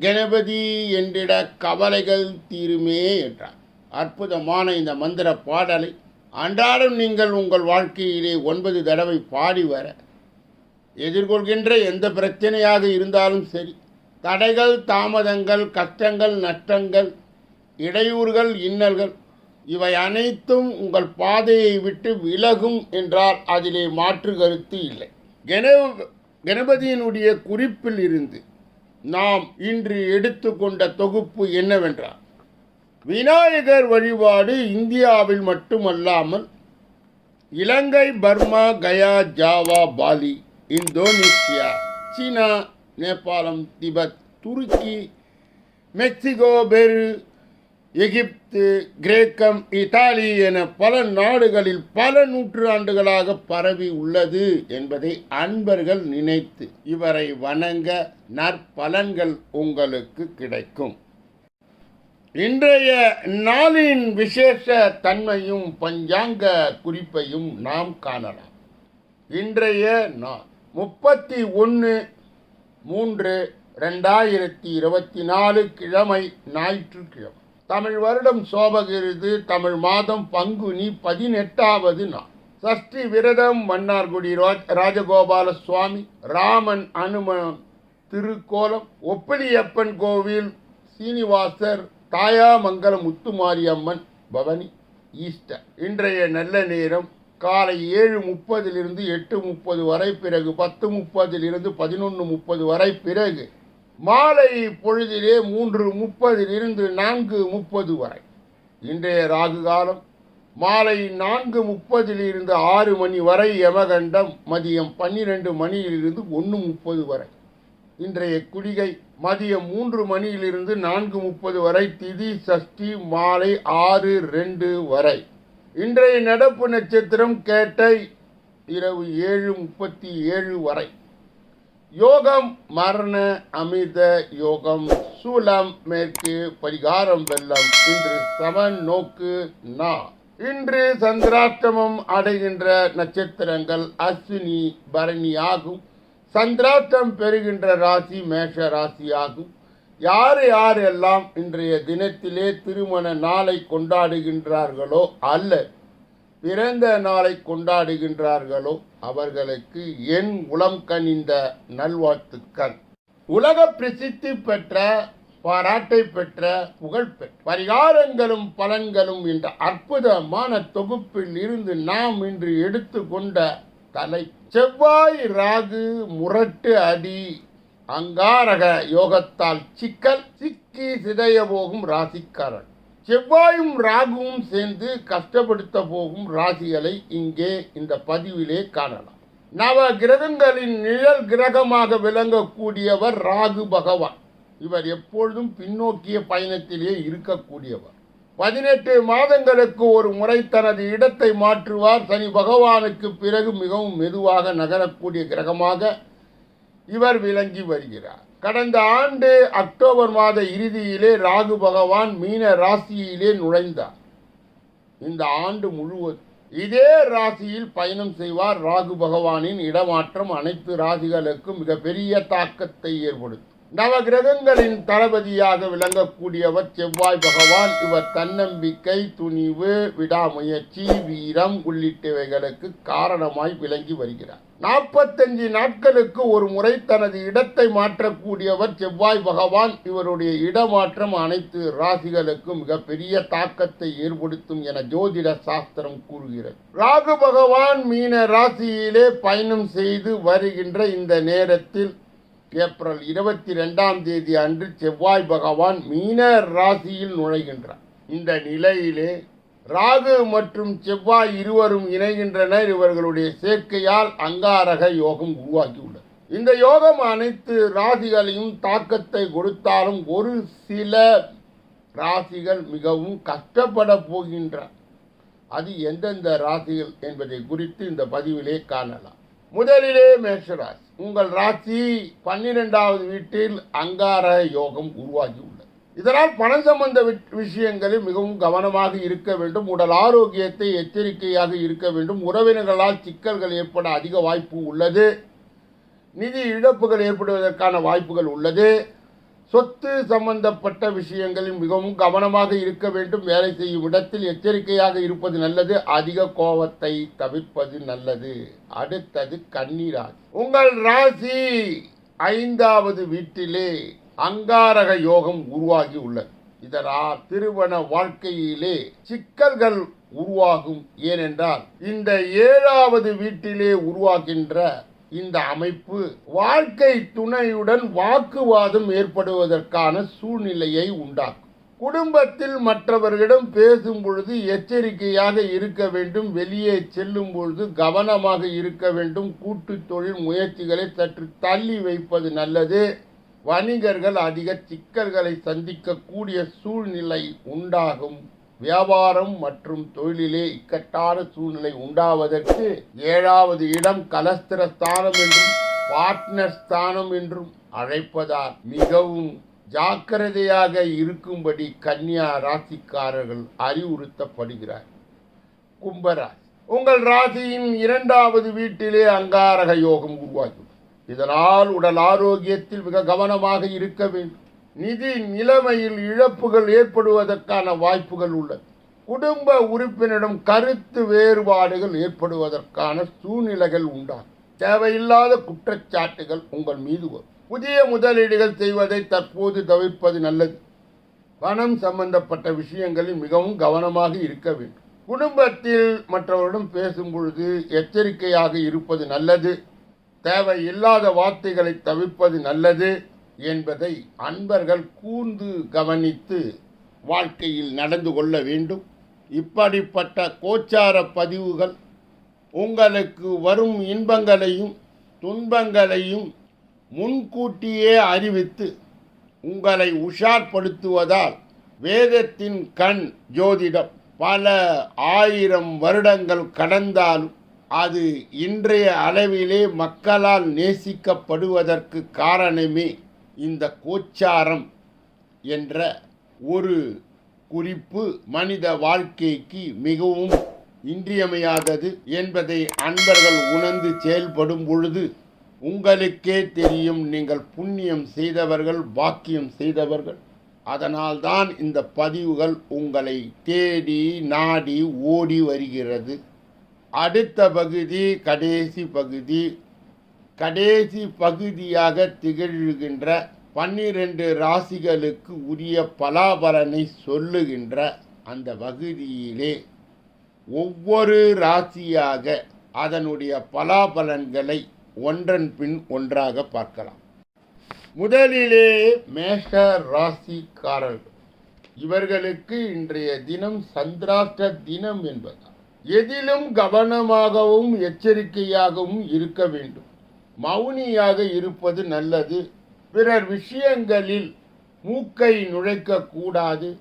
கணபதி என்றிட கவலைகள் தீருமே என்றார் அற்புதமான இந்த மந்திர பாடலை அன்றாடம் நீங்கள் உங்கள் வாழ்க்கையிலே ஒன்பது தடவை பாடி வர எதிர்கொள்கின்ற எந்த பிரச்சனையாக இருந்தாலும் சரி தடைகள் தாமதங்கள் கஷ்டங்கள் நஷ்டங்கள் இடையூறுகள் இன்னல்கள் இவை அனைத்தும் உங்கள் பாதையை விட்டு விலகும் என்றால் அதிலே மாற்று கருத்து இல்லை. கணபதியினுடைய குறிப்பில் இருந்து நாம் இன்று எடுத்துக்கொண்ட தொகுப்பு என்னவென்றால் விநாயகர் வழிபாடு இந்தியாவில் மட்டுமல்லாமல் Ilangai Burma Gaya Java Bali Indonesia சீனா நேபாளம் திபெத் துருக்கி மெக்சிகோ பெரு எகிப்து கிரேக்கம் இத்தாலி என பல நாடுகளில் பல நூற்றாண்டுகளாக பரவி உள்ளது என்பதை அன்பர்கள் நினைத்து இவரை வணங்க நற்பலன்கள் உங்களுக்கு கிடைக்கும். இன்றைய நாளின் விசேஷ தன்மையும் பஞ்சாங்க குறிப்பையும் நாம் காணலாம். இன்றைய நாள் முப்பத்தி ஒன்று மூன்று ரெண்டாயிரத்தி இருபத்தி நாலு கிழமை ஞாயிற்றுக்கிழமை. தமிழ் வருடம் சோபகிருது தமிழ் மாதம் பங்குனி பதினெட்டாவது நாள். சஷ்டி விரதம் மன்னார்குடி ராஜ் ராஜகோபால சுவாமி ராமன் அனுமன் திருக்கோலம் ஒப்பிலியப்பன் கோவில் சீனிவாசர் தாயாமங்கலம் முத்துமாரியம்மன் பவனி ஈஸ்டர். இன்றைய நல்ல நேரம் காலை ஏழு முப்பதிலிருந்து எட்டு முப்பது வரை பிறகு பத்து முப்பதிலிருந்து பதினொன்று முப்பது வரை பிறகு மாலை பொழுதிலே மூன்று முப்பதிலிருந்து நான்கு முப்பது வரை. இன்றைய ராகு காலம் மாலை நான்கு முப்பதிலிருந்து ஆறு மணி வரை யமகண்டம் மதியம் பன்னிரெண்டு மணியிலிருந்து ஒன்று முப்பது வரை. இன்றைய குடிகை மதியம் மூன்று மணியிலிருந்து நான்கு முப்பது வரை திதி சஷ்டி மாலை ஆறு ரெண்டு வரை. இன்றைய நடப்பு நட்சத்திரம் கேட்டை இரவு ஏழு முப்பத்தி ஏழு வரை. யோகம் மரண அமிர்த யோகம் சூலம் மேற்கு பரிகாரம் வெள்ளம் இன்று சமன் நோக்கு நா. இன்று சந்திராஷ்டமம் அடைகின்ற நட்சத்திரங்கள் அஸ்வினி பரணி ஆகும். சந்திராஷ்டம் பெறுகின்ற ராசி மேஷ ராசி ஆகும். யார் யாரெல்லாம் இன்றைய தினத்திலே திருமண நாளை கொண்டாடுகின்றார்களோ அல்ல பிறந்த நாளை கொண்டாடுகின்றார்களோ அவர்களுக்கு என் உளம் கனிந்த நல்வாழ்த்துக்கள். உலக பிரசித்தி பெற்ற பாராட்டை பெற்ற புகழ்பெற்ற பரிகாரங்களும் பலன்களும் என்ற அற்புதமான தொகுப்பில் இருந்து நாம் இன்று எடுத்துக்கொண்ட தலை செவ்வாய் ராகு முரட்டு அடி அங்காரக யோகத்தால் சிக்கல் சிக்கி சிதைய போகும் ராசிக்காரன். செவ்வாயும் ராகுவும் சேர்ந்து கஷ்டப்படுத்த போகும் ராசிகளை இங்கே இந்த பதிவிலே காணலாம். நவ கிரகங்களின் நிழல் கிரகமாக விளங்கக்கூடியவர் ராகு பகவான். இவர் எப்பொழுதும் பின்னோக்கிய பயணத்திலே இருக்கக்கூடியவர். பதினெட்டு மாதங்களுக்கு ஒரு முறை தனது இடத்தை மாற்றுவார். சனி பகவானுக்கு பிறகு மிகவும் மெதுவாக நகரக்கூடிய கிரகமாக இவர் விளங்கி வருகிறார். கடந்த ஆண்டு அக்டோபர் மாத இறுதியிலே ராகு பகவான் மீன ராசியிலே நுழைந்தார். இந்த ஆண்டு முழுவதும் இதே ராசியில் பயணம் செய்வார் ராகு பகவானின் இடமாற்றம் அனைத்து ராசிகளுக்கும் மிகப்பெரிய தாக்கத்தை ஏற்படுத்தும். நவ கிரகங்களின் தளபதியாக விளங்கக்கூடியவர் செவ்வாய் பகவான். இவர் தன்னம்பிக்கை துணிவு விடாமுயற்சி வீரம் உள்ளிட்டவைகளுக்கு காரணமாய் விளங்கி வருகிறார். நாற்பத்தஞ்சு நாட்களுக்கு ஒரு முறை தனது இடத்தை மாற்றக்கூடியவர் செவ்வாய் பகவான். இவருடைய இடமாற்றம் அனைத்து ராசிகளுக்கும் மிகப்பெரிய தாக்கத்தை ஏற்படுத்தும் என ஜோதிட சாஸ்திரம் கூறுகிறது. ராகு பகவான் மீன ராசியிலே பயணம் செய்து வருகின்ற இந்த நேரத்தில் ஏப்ரல் இருபத்தி ரெண்டாம் தேதி அன்று செவ்வாய் பகவான் மீன ராசியில் நுழைகின்றார். இந்த நிலையிலே ராகு மற்றும் செவ்வாய் இருவரும் இணைகின்றனர். இவர்களுடைய சேர்க்கையால் அங்காரக யோகம் உருவாகியுள்ளது. இந்த யோகம் அனைத்து ராசிகளையும் தாக்கத்தை கொடுத்தாலும் ஒரு சில ராசிகள் மிகவும் கஷ்டப்பட போகின்ற அது எந்தெந்த ராசிகள் என்பதை குறித்து இந்த பதிவிலே காணலாம். முதலிலே மேஷராசி. உங்கள் ராசி பன்னிரெண்டாவது வீட்டில் அங்கார யோகம் உருவாகி இதனால் பணம் சம்பந்த வி- விஷயங்களில் மிகவும் கவனமாக இருக்க வேண்டும். உடல் ஆரோக்கியத்தை எச்சரிக்கையாக இருக்க வேண்டும். உறவினர்களால் சிக்கல்கள் ஏற்பட அதிக வாய்ப்பு உள்ளது. நிதி இழப்புகள் ஏற்படுவதற்கான வாய்ப்புகள் உள்ளது. சொத்து சம்பந்தப்பட்ட விஷயங்களில் மிகவும் கவனமாக இருக்க வேண்டும். வேலை செய்யும் இடத்தில் எச்சரிக்கையாக இருப்பது நல்லது. அதிக கோபத்தை தவிர்ப்பது நல்லது. அடுத்தது கன்னிராசி உங்கள் ராசி ஐந்தாவது வீட்டிலே அங்காரக யோகம் உருவாகி உள்ளது. இதனால் திருமண வாழ்க்கையிலே சிக்கல்கள் உருவாகும். ஏனென்றால் இந்த ஏழாவது வீட்டிலே உருவாகின்ற இந்த அமைப்பு வாழ்க்கை துணையுடன் வாக்குவாதம் ஏற்படுவதற்கான சூழ்நிலையை உண்டாக்கும். குடும்பத்தில் மற்றவர்களிடம் பேசும் பொழுது எச்சரிக்கையாக இருக்க வேண்டும். வெளியே செல்லும் பொழுது கவனமாக இருக்க வேண்டும். கூட்டு தொழில் முயற்சிகளை சற்று தள்ளி வைப்பது நல்லது. வணிகர்கள் அதிக சிக்கல்களை சந்திக்கக்கூடிய சூழ்நிலை உண்டாகும். வியாபாரம் மற்றும் தொழிலிலே இக்கட்டான சூழ்நிலை உண்டாவதற்கு ஏழாவது இடம் கலஸ்திர ஸ்தானம் என்றும் பார்ட்னர் ஸ்தானம் என்றும் அழைப்பதால் மிகவும் ஜாக்கிரதையாக இருக்கும்படி கன்னியா ராசிக்காரர்கள் அறிவுறுத்தப்படுகிறார். கும்பராசி. உங்கள் ராசியின் இரண்டாவது வீட்டிலே அங்காரக யோகம் உருவாகும். இதனால் உடல் ஆரோக்கியத்தில் மிக கவனமாக இருக்க வேண்டும். நிதி நிலைமையில் இழப்புகள் ஏற்படுவதற்கான வாய்ப்புகள் உள்ளது. குடும்ப உறுப்பினரிடம் கருத்து வேறுபாடுகள் ஏற்படுவதற்கான சூழ்நிலைகள் உண்டாகும். தேவையில்லாத குற்றச்சாட்டுகள் உங்கள் மீது வரும். புதிய முதலீடுகள் செய்வதை தற்போது தவிர்ப்பது நல்லது. பணம் சம்பந்தப்பட்ட விஷயங்களில் மிகவும் கவனமாக இருக்க வேண்டும். குடும்பத்தில் மற்றவரிடம் பேசும் பொழுது எச்சரிக்கையாக இருப்பது நல்லது. தேவை இல்லாத வார்த்தைகளை தவிர்ப்பது நல்லது என்பதை அன்பர்கள் கூர்ந்து கவனித்து வாழ்க்கையில் நடந்து கொள்ள வேண்டும். இப்படிப்பட்ட கோச்சார பதிவுகள் உங்களுக்கு வரும் இன்பங்களையும் துன்பங்களையும் முன்கூட்டியே அறிவித்து உங்களை உஷார்படுத்துவதால் வேதத்தின் கண் ஜோதிடம் பல ஆயிரம் வருடங்கள் கடந்தாலும் அது இன்றைய அளவிலே மக்களால் நேசிக்கப்படுவதற்கு காரணமே இந்த கோச்சாரம் என்ற ஒரு குறிப்பு மனித வாழ்க்கைக்கு மிகவும் இன்றியமையாதது என்பதை அன்பர்கள் உணர்ந்து செயல்படும் பொழுது உங்களுக்கே தெரியும் நீங்கள் புண்ணியம் செய்தவர்கள் பாக்கியம் செய்தவர்கள். அதனால்தான் இந்த பதிவுகள் உங்களை தேடி நாடி ஓடி வருகிறது. அடுத்த பகுதி கடைசி பகுதி. கடைசி பகுதியாக திகழ்கின்ற பன்னிரண்டு ராசிகளுக்கு உரிய பலாபலனை சொல்லுகின்ற அந்த பகுதியிலே ஒவ்வொரு ராசியாக அதனுடைய பலாபலன்களை ஒன்றன் பின் ஒன்றாக பார்க்கலாம். முதலிலே மேஷ ராசிக்காரர்கள். இவர்களுக்கு இன்றைய தினம் சந்திராஷ்ட தினம் என்பதால் எதிலும் கவனமாகவும் எச்சரிக்கையாகவும் இருக்க வேண்டும். மௌனியாக இருப்பது நல்லது. பிறர் விஷயங்களில் மூக்கை நுழைக்கக்கூடாது.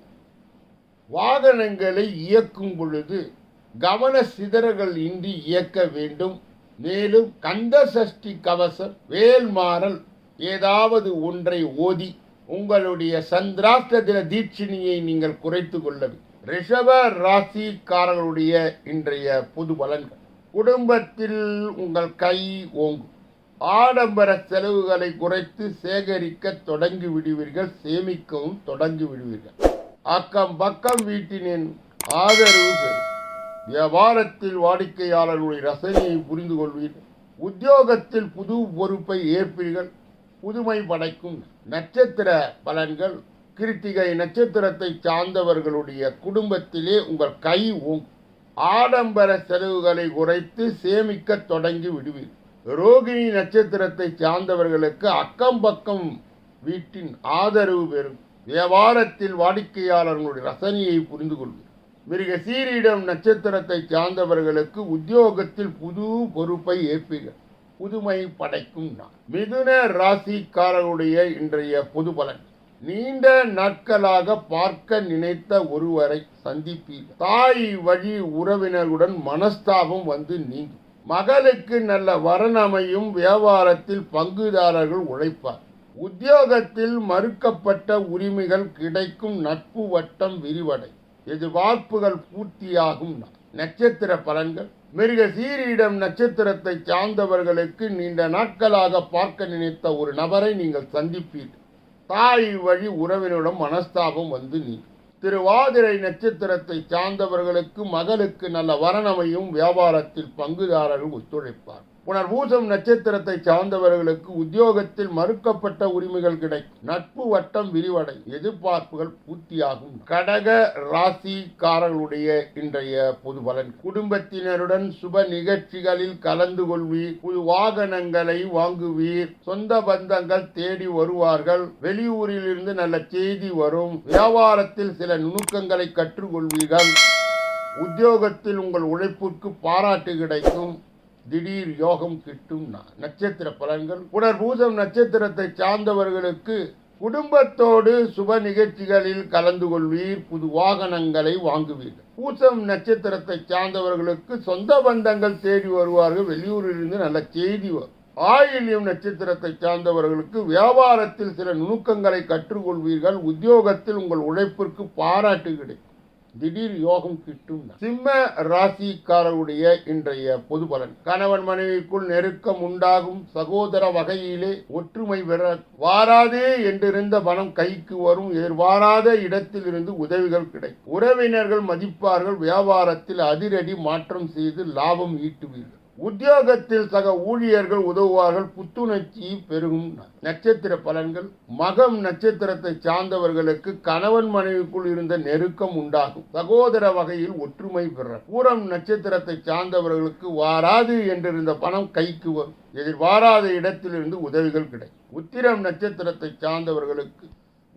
வாகனங்களை இயக்கும் பொழுது கவன சிதறல்கள் இன்றி இயக்க வேண்டும். மேலும் கந்த சஷ்டி கவசம் வேல்மாறல் ஏதாவது ஒன்றை ஓதி உங்களுடைய சந்திராஷ்ட தின தீட்சிணியை நீங்கள் குறைத்து கொள்ள வேண்டும். ரிஷப ராசிக்காரர்களுடைய இன்றைய பொது பலன்கள். குடும்பத்தில் உங்கள் கை ஓங்கும். ஆடம்பர செலவுகளை குறைத்து சேகரிக்க தொடங்கி விடுவீர்கள் சேமிக்கவும் தொடங்கி விடுவீர்கள். அக்கம் பக்கம் வீட்டினின் ஆதரவு பெறும். வியாபாரத்தில் வாடிக்கையாளர்களுடைய ரசனையை புரிந்து கொள்வீர்கள். உத்தியோகத்தில் புது பொறுப்பை ஏற்பீர்கள். புதுமை படைக்கும் நட்சத்திர பலன்கள் கிருத்திகை நட்சத்திரத்தை சார்ந்தவர்களுடைய குடும்பத்திலே உங்கள் கை ஆடம்பர செலவுகளை குறைத்து சேமிக்க தொடங்கி விடுவீர்கள் ரோகிணி நட்சத்திரத்தை சார்ந்தவர்களுக்கு அக்கம் பக்கம் வீட்டின் ஆதரவு பெறும். வியாபாரத்தில் வாடிக்கையாளர்களுடைய ரசனையை புரிந்து கொள்வீர். மிருக சீரிடம் நட்சத்திரத்தை சார்ந்தவர்களுக்கு உத்தியோகத்தில் புது பொறுப்பை ஏற்பீர்கள். புதுமை படைக்கும் நான் மிதுன ராசிக்காரருடைய இன்றைய பொது பலன். நீண்ட நாட்களாக பார்க்க நினைத்த ஒருவரை சந்திப்பீர்கள் தாய் வழி உறவினருடன் மனஸ்தாபம் வந்து நீங்கும். மகளுக்கு நல்ல வரணமையும் வியாபாரத்தில் பங்குதாரர்கள் உழைப்பார். உத்தியோகத்தில் மறுக்கப்பட்ட உரிமைகள் கிடைக்கும் நட்பு வட்டம் விரிவடை. எதிர்பார்ப்புகள் பூர்த்தியாகும் நட்சத்திர பலன்கள். மிருக சீரியிடம் நட்சத்திரத்தை சார்ந்தவர்களுக்கு நீண்ட நாட்களாக பார்க்க நினைத்த ஒரு நபரை நீங்கள் சந்திப்பீர்கள் தாய் வழி உறவினரிடம் மனஸ்தாபம் வந்து நீ. திருவாதிரை நட்சத்திரத்தை சார்ந்தவர்களுக்கு மகளுக்கு நல்ல வரணமையும் வியாபாரத்தில் பங்குதாரர்கள் ஒத்துழைப்பார். புனர்பூசம் நட்சத்திரத்தை சார்ந்தவர்களுக்கு உத்தியோகத்தில் மறுக்கப்பட்ட உரிமைகள் கிடைக்கும் நட்பு வட்டம் விரிவடை எதிர்பார்ப்புகள் பூர்த்தியாகும். கடக ராசிக்காரர்களுடைய இன்றைய பொது பலன் குடும்பத்தினருடன் சுப நிகழ்ச்சிகளில் கலந்து கொள்வீர் புது வாகனங்களை வாங்குவீர் சொந்த பந்தங்கள் தேடி வருவார்கள் வெளியூரில் இருந்து நல்ல செய்தி வரும் வியாபாரத்தில் சில நுணுக்கங்களை கற்றுக்கொள்வீர்கள் உத்தியோகத்தில் உங்கள் உழைப்புக்கு பாராட்டு கிடைக்கும். திடீர் யோகம் கிட்டும் நட்சத்திர பலன்கள். புனர்பூசம் நட்சத்திரத்தை சார்ந்தவர்களுக்கு குடும்பத்தோடு சுப நிகழ்ச்சிகளில் கலந்து கொள்வீர் புது வாகனங்களை வாங்குவீர்கள். பூசம் நட்சத்திரத்தை சார்ந்தவர்களுக்கு சொந்த பந்தங்கள் தேடி வருவார்கள் வெளியூரிலிருந்து நல்ல செய்தி வரும். ஆயிலியம் நட்சத்திரத்தை சார்ந்தவர்களுக்கு வியாபாரத்தில் சில நுணுக்கங்களை கற்றுக்கொள்வீர்கள் உத்தியோகத்தில் உங்கள் உழைப்பிற்கு பாராட்டு கிடைக்கும். திடீர் யோகம் கிட்டும் சிம்ம ராசிக்காரருடைய இன்றைய பொது பலன். கணவன் மனைவிக்குள் நெருக்கம் உண்டாகும் சகோதர வகையிலே ஒற்றுமை பெற வாராதே என்றிருந்த பணம் கைக்கு வரும் எதிர்பாராத இடத்திலிருந்து உதவிகள் கிடைக்கும். உறவினர்கள் மதிப்பார்கள் வியாபாரத்தில் அதிரடி மாற்றம் செய்து லாபம் ஈட்டுவீர்கள். உத்தியோகத்தில் சக ஊழியர்கள் உதவுவார்கள் புத்துணர்ச்சி பெருகும் நட்சத்திர பலன்கள். மகம் நட்சத்திரத்தை சார்ந்தவர்களுக்கு கணவன் மனைவிக்குள் இருந்த நெருக்கம் உண்டாகும். சகோதர வகையில் ஒற்றுமை பெற பூரம் நட்சத்திரத்தை சார்ந்தவர்களுக்கு வாராது என்றிருந்த பணம் கைக்கு வரும். எதிர்பாராத இடத்திலிருந்து உதவிகள் கிடைக்கும். உத்திரம் நட்சத்திரத்தை சார்ந்தவர்களுக்கு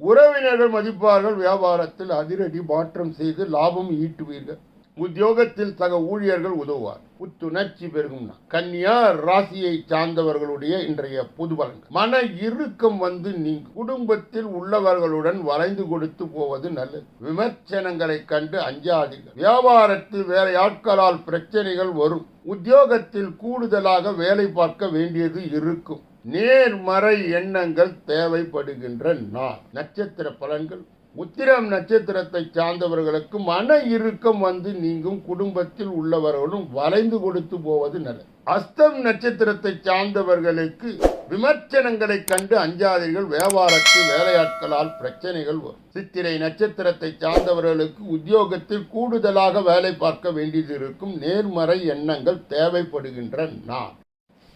உறவினர்கள் மதிப்பார்கள். வியாபாரத்தில் அதிரடி மாற்றம் செய்து லாபம் ஈட்டுவீர்கள். உத்தியோகத்தில் சக ஊழியர்கள் உதவுவார். புத்துணர்ச்சி பெருகும்னா கன்னியா ராசியை சார்ந்தவர்களுடைய இன்றைய பொது பலன் மன இறுக்கம் வந்து நீ குடும்பத்தில் உள்ளவர்களுடன் வளைந்து கொடுத்து போவது நல்லது. விமர்சனங்களை கண்டு அஞ்சாதீர்கள். வியாபாரத்தில் வேற ஆட்களால் பிரச்சனைகள் வரும். உத்தியோகத்தில் கூடுதலாக வேலை பார்க்க வேண்டியது இருக்கும். நேர்மறை எண்ணங்கள் தேவைப்படுகின்ற நாள். நட்சத்திர பலன்கள் உத்திரம் நட்சத்திரத்தை சார்ந்தவர்களுக்கு மன இறுக்கம் வந்து நீங்கும் குடும்பத்தில் உள்ளவர்களும் வளைந்து கொடுத்து போவது நல்லது. அஸ்தம் நட்சத்திரத்தை சார்ந்தவர்களுக்கு விமர்சனங்களை கண்டு அஞ்சாதீர்கள். வியாபாரத்தில் வேலையாட்களால் பிரச்சனைகள் வரும். சித்திரை நட்சத்திரத்தை சார்ந்தவர்களுக்கு உத்தியோகத்தில் கூடுதலாக வேலை பார்க்க வேண்டியது இருக்கும். நேர்மறை எண்ணங்கள் தேவைப்படுகின்ற நான்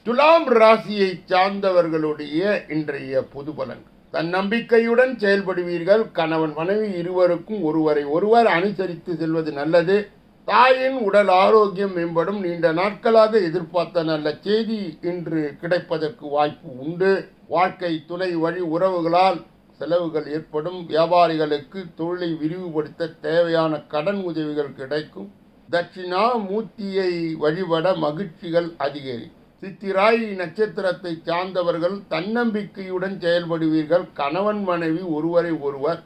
துலாம் ராசியை சார்ந்தவர்களுடைய இன்றைய பொது பலன் தன்னம்பிக்கையுடன் செயல்படுவீர்கள். கணவன் மனைவி இருவருக்கும் ஒருவரை ஒருவர் அனுசரித்து செல்வது நல்லது. தாயின் உடல் ஆரோக்கியம் மேம்படும். நீண்ட நாட்களாக எதிர்பார்த்த நல்ல செய்தி இன்று கிடைப்பதற்கு வாய்ப்பு உண்டு. வாழ்க்கை துணை வழி உறவுகளால் செலவுகள் ஏற்படும். வியாபாரிகளுக்கு தொழிலை விரிவுபடுத்த தேவையான கடன் உதவிகள் கிடைக்கும். தட்சிணா மூர்த்தியை வழிபட மகிழ்ச்சிகள் அதிகரிக்கும். சித்திராய் நட்சத்திரத்தை சார்ந்தவர்கள் தன்னம்பிக்கையுடன் செயல்படுவீர்கள். கணவன் மனைவி ஒருவரை ஒருவர்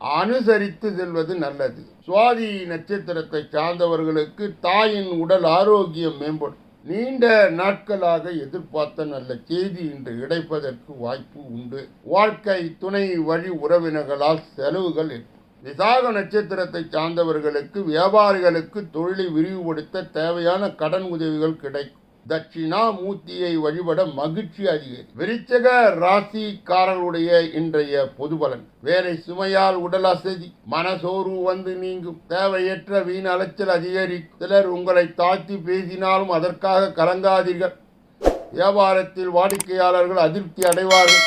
அனுசரித்து செல்வது நல்லது. சுவாதி நட்சத்திரத்தை சார்ந்தவர்களுக்கு தாயின் உடல் ஆரோக்கியம் மேம்படும். நீண்ட நாட்களாக எதிர்பார்த்த நல்ல செய்தி இன்று கிடைப்பதற்கு வாய்ப்பு உண்டு. வாழ்க்கை துணை வழி உறவினர்களால் செலவுகள் ஏற்படும். விசாக நட்சத்திரத்தை சார்ந்தவர்களுக்கு வியாபாரிகளுக்கு தொழிலை விரிவுபடுத்த தேவையான கடன் உதவிகள் கிடைக்கும். தட்சிணாமூர்த்தியை வழிபட மகிழ்ச்சி அதிகரி விருச்சக ராசிக்காரர்களுடைய இன்றைய பொது பலன் வேலை சுமையால் உடல் அசதி மனசோர்வு வந்து நீங்கும் தேவையற்ற வீண் அலைச்சல் அதிகரிக்கும். சிலர் உங்களை தாழ்த்தி பேசினாலும் அதற்காக கலங்காதீர்கள். வியாபாரத்தில் வாடிக்கையாளர்கள் அதிருப்தி அடைவார்கள்.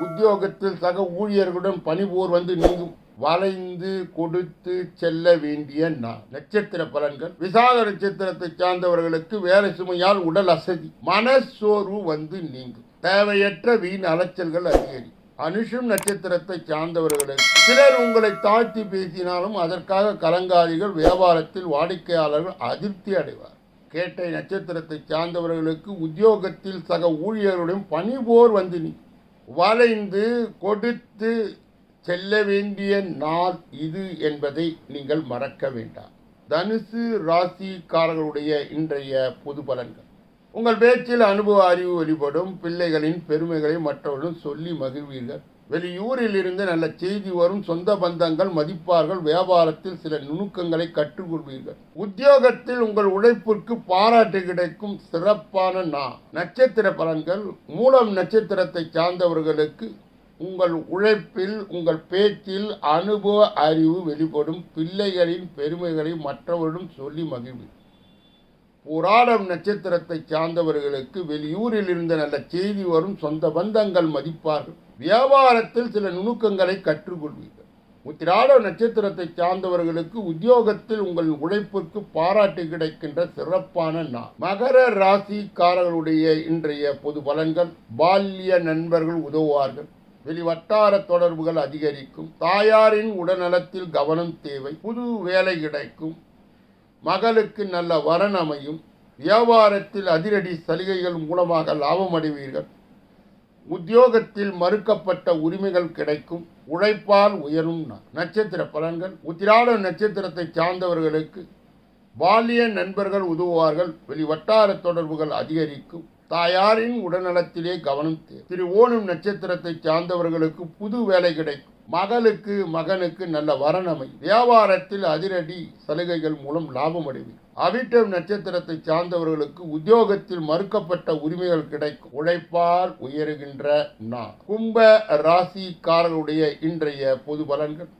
உத்தியோகத்தில் சக ஊழியர்களுடன் பணிபோர் வந்து நீங்கும். வளைந்து கொடுத்து செல்ல வேண்டிய நான் நட்சத்திர பலன்கள். விசாக நட்சத்திரத்தை சார்ந்தவர்களுக்கு வேலை சுமையால் உடல் அசதி. மனசோர்வு வந்து நீங்கும். தேவையற்ற வீண் அலைச்சல்கள் அதிகரிக்கும் அனுஷம் நட்சத்திரத்தை சார்ந்தவர்களுக்கு. சிலர் உங்களை தாழ்த்தி பேசினாலும் அதற்காக கலங்காதிகள் வியாபாரத்தில் வாடிக்கையாளர்கள் அதிருப்தி அடைவார். கேட்டை நட்சத்திரத்தை சார்ந்தவர்களுக்கு உத்தியோகத்தில் சக ஊழியர்களுடன் பணிபோர் வந்து நீ வளைந்து கொடுத்து செல்ல வேண்டிய நாள் இது என்பதை நீங்கள் மறக்க வேண்டாம். தனுசு ராசிக்காரர்களுடைய இன்றைய பொது பலன்கள். உங்கள் பேச்சில் அனுபவ அறிவு வெளிப்படும் பிள்ளைகளின் பெருமைகளை மற்றவர்களும் சொல்லி மகிழ்வீர்கள். வெளியூரில் இருந்து நல்ல செய்தி வரும் சொந்த பந்தங்கள் மதிப்பார்கள் வியாபாரத்தில் சில நுணுக்கங்களை கற்றுக்கொள்வீர்கள். உத்தியோகத்தில் உங்கள் உழைப்பிற்கு பாராட்டு கிடைக்கும் சிறப்பான நா நட்சத்திர பலன்கள் மூலம் நட்சத்திரத்தை சார்ந்தவர்களுக்கு உங்கள் உழைப்பில் உங்கள் பேச்சில் அனுபவ அறிவு வெளிப்படும். பிள்ளைகளின் பெருமைகளை மற்றவரிடம் சொல்லி மகிழ்வு. புராடம் நட்சத்திரத்தை சார்ந்தவர்களுக்கு வெளியூரில் இருந்த நல்ல செய்தி வரும். சொந்த பந்தங்கள் மதிப்பார்கள். வியாபாரத்தில் சில நுணுக்கங்களை கற்றுக்கொள்வீர்கள். உத்திராட நட்சத்திரத்தை சார்ந்தவர்களுக்கு உத்தியோகத்தில் உங்கள் உழைப்பிற்கு பாராட்டு கிடைக்கின்ற சிறப்பான நாள். மகர ராசிக்காரர்களுடைய இன்றைய பொது பலன்கள் பால்ய நண்பர்கள் உதவுவார்கள். வெளிவட்டார தொடர்புகள் அதிகரிக்கும். தாயாரின் உடல்நலத்தில் கவனம் தேவை. புது வேலை கிடைக்கும். மகளுக்கு நல்ல வரன் அமையும். வியாபாரத்தில் அதிரடி சலுகைகள் மூலமாக லாபம் அடைவீர்கள். உத்தியோகத்தில் மறுக்கப்பட்ட உரிமைகள் கிடைக்கும். உழைப்பால் உயரும் நட்சத்திர பலன்கள். உத்திராட நட்சத்திரத்தை சார்ந்தவர்களுக்கு பாலிய நண்பர்கள் உதவுவார்கள். வெளிவட்டார தொடர்புகள் அதிகரிக்கும். தாயாரின் உடல்நலத்திலே கவனம் தேவை. திரு ஓணும் நட்சத்திரத்தை சார்ந்தவர்களுக்கு புது வேலை கிடைக்கும். மகளுக்கு மகனுக்கு நல்ல வரணமை வியாபாரத்தில் அதிரடி சலுகைகள் மூலம் லாபம் அடைவீர்கள். அவிட்டம் நட்சத்திரத்தை சார்ந்தவர்களுக்கு உத்தியோகத்தில் மறுக்கப்பட்ட உரிமைகள் கிடைக்கும். உழைப்பால் உயருகின்ற நான் கும்ப ராசிக்காரர்களுடைய இன்றைய பொது பலன்கள்.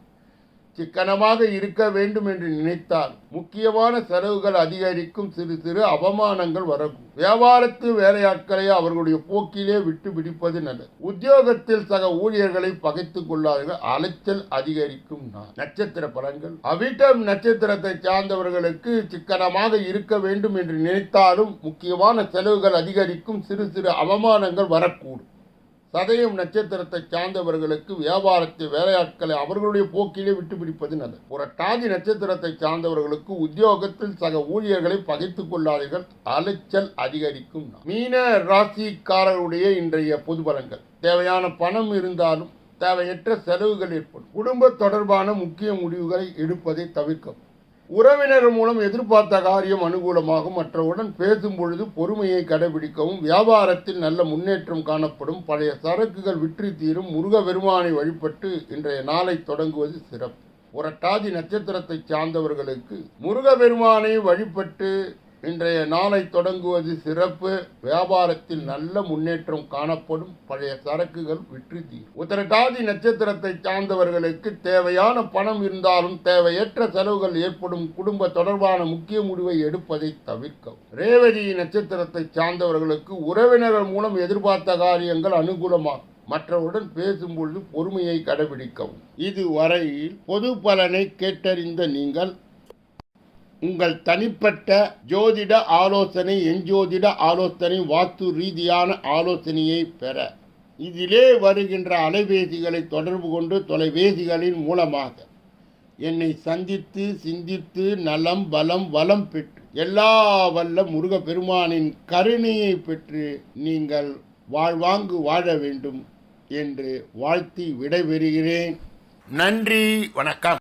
சிக்கனமாக இருக்க வேண்டும் என்று நினைத்தால் முக்கியமான செலவுகள் அதிகரிக்கும் சிறு சிறு அவமானங்கள் வரக்கும் வியாபாரத்து வேலையாட்களை அவர்களுடைய போக்கிலே விட்டு பிடிப்பது நல்லது. உத்தியோகத்தில் சக ஊழியர்களை பகைத்துக் கொள்ளாதீர்கள். அலைச்சல் அதிகரிக்கும் நட்சத்திர பலன்கள். அவிட்டம் நட்சத்திரத்தை சார்ந்தவர்களுக்கு சிக்கனமாக இருக்க வேண்டும் என்று நினைத்தாலும் முக்கியமான செலவுகள் அதிகரிக்கும் சிறு சிறு அவமானங்கள் வரக்கூடும். சதயம் நட்சத்திரத்தை சார்ந்தவர்களுக்கு வியாபாரத்தை வேலையாட்களை அவர்களுடைய போக்கிலே விட்டு பிடிப்பது நல்லது. புரட்டாதி நட்சத்திரத்தை சார்ந்தவர்களுக்கு உத்தியோகத்தில் சக ஊழியர்களை பகைத்துக் கொள்ளாதீர்கள். அலைச்சல் அதிகரிக்கும் மீன ராசிக்காரர்களுடைய இன்றைய பொது பலன்கள். தேவையான பணம் இருந்தாலும் தேவையற்ற செலவுகள் ஏற்படும். குடும்ப தொடர்பான முக்கிய முடிவுகளை எடுப்பதை தவிர்க்கவும். உறவினர் மூலம் எதிர்பார்த்த காரியம் அனுகூலமாகும். மற்றவுடன் பேசும் பொழுது பொறுமையை கடைபிடிக்கவும் வியாபாரத்தில் நல்ல முன்னேற்றம் காணப்படும். பழைய சரக்குகள் விற்று தீரும். முருக பெருமானை வழிபட்டு இன்றைய நாளை தொடங்குவது சிறப்பு. புரட்டாதி நட்சத்திரத்தை சார்ந்தவர்களுக்கு முருக பெருமானை வழிபட்டு இன்றைய நாளை தொடங்குவது சிறப்பு. வியாபாரத்தில் நல்ல முன்னேற்றம் காணப்படும். பழைய சரக்குகள் விற்று தீரும். உத்தரட்டாதி நட்சத்திரத்தை சார்ந்தவர்களுக்கு தேவையான பணம் இருந்தாலும் தேவையற்ற செலவுகள் ஏற்படும். குடும்ப தொடர்பான முக்கிய முடிவை எடுப்பதை தவிர்க்கவும். ரேவதி நட்சத்திரத்தை சார்ந்தவர்களுக்கு உறவினர்கள் மூலம் எதிர்பார்த்த காரியங்கள் அனுகூலமாகும். மற்றவருடன் பேசும்பொழுது பொறுமையை கடைபிடிக்கவும். இதுவரையில் பொது பலனை கேட்டறிந்த நீங்கள் உங்கள் தனிப்பட்ட ஜோதிட ஆலோசனை எஞ்சோதிட ஆலோசனை வாஸ்து ரீதியான ஆலோசனையை பெற. இதிலே வருகின்ற அலைபேசிகளை தொடர்பு கொண்டு தொலைபேசிகளின் மூலமாக என்னை சந்தித்து சிந்தித்து நலம் பலம் வளம் பெற்று எல்லா வல்ல முருக பெருமானின் கருணையை பெற்று நீங்கள் வாழ்வாங்கு வாழ வேண்டும் என்று வாழ்த்தி விடைபெறுகிறேன். நன்றி வணக்கம்.